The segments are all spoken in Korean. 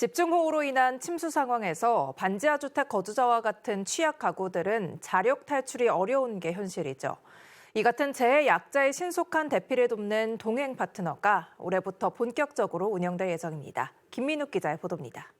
집중호우로 인한 침수 상황에서 반지하 주택 거주자와 같은 취약 가구들은 자력 탈출이 어려운 게 현실이죠. 이 같은 재해 약자의 신속한 대피를 돕는 동행 파트너가 올해부터 본격적으로 운영될 예정입니다. 김민욱 기자의 보도입니다.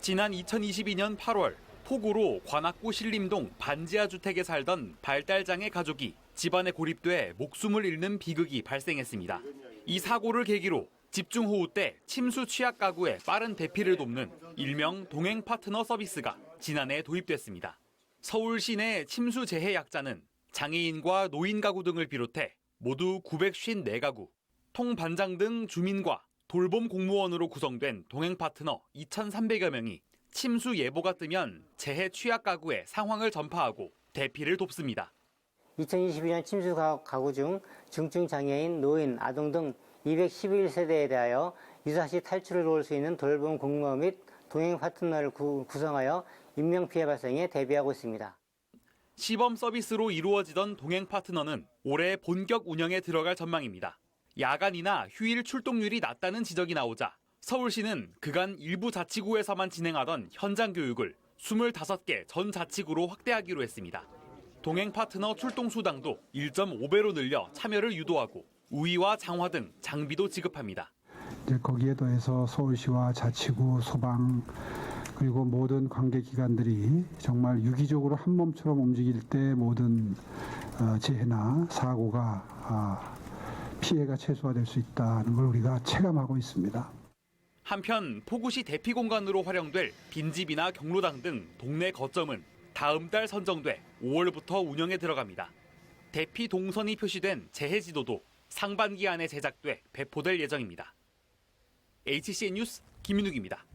지난 2022년 8월 폭우로 관악구 신림동 반지하 주택에 살던 발달장애 가족이 집안에 고립돼 목숨을 잃는 비극이 발생했습니다. 이 사고를 계기로 집중호우 때 침수 취약 가구의 빠른 대피를 돕는 일명 동행 파트너 서비스가 지난해 도입됐습니다. 서울 시내 침수 재해 약자는 장애인과 노인 가구 등을 비롯해 모두 954가구, 통반장 등 주민과 돌봄 공무원으로 구성된 동행 파트너 2,300여 명이 침수 예보가 뜨면 재해 취약 가구의 상황을 전파하고 대피를 돕습니다. 2022년 침수 가- 가구 중 중증 장애인, 노인, 아동 등 211세대에 대하여 유사시 탈출을 도울 수 있는 돌봄 공무원 및 동행 파트너를 구, 구성하여 인명 피해 발생에 대비하고 있습니다. 시범 서비스로 이루어지던 동행 파트너는 올해 본격 운영에 들어갈 전망입니다. 야간이나 휴일 출동률이 낮다는 지적이 나오자 서울시는 그간 일부 자치구에서만 진행하던 현장 교육을 25개 전 자치구로 확대하기로 했습니다. 동행 파트너 출동 수당도 1.5배로 늘려 참여를 유도하고 우위와 장화 등 장비도 지급합니다. 이제 거기에 더해서 서울시와 자치구, 소방 그리고 모든 관계기관들이 정말 유기적으로 한 몸처럼 움직일 때 모든 어, 재해나 사고가 아, 피해가 최소화될 수 있다는 걸 우리가 체감하고 있습니다. 한편 포구시 대피 공간으로 활용될 빈집이나 경로당 등 동네 거점은 다음 달 선정돼 5월부터 운영에 들어갑니다. 대피 동선이 표시된 재해 지도도 상반기 안에 제작돼 배포될 예정입니다. HCN 뉴스 김민욱입니다.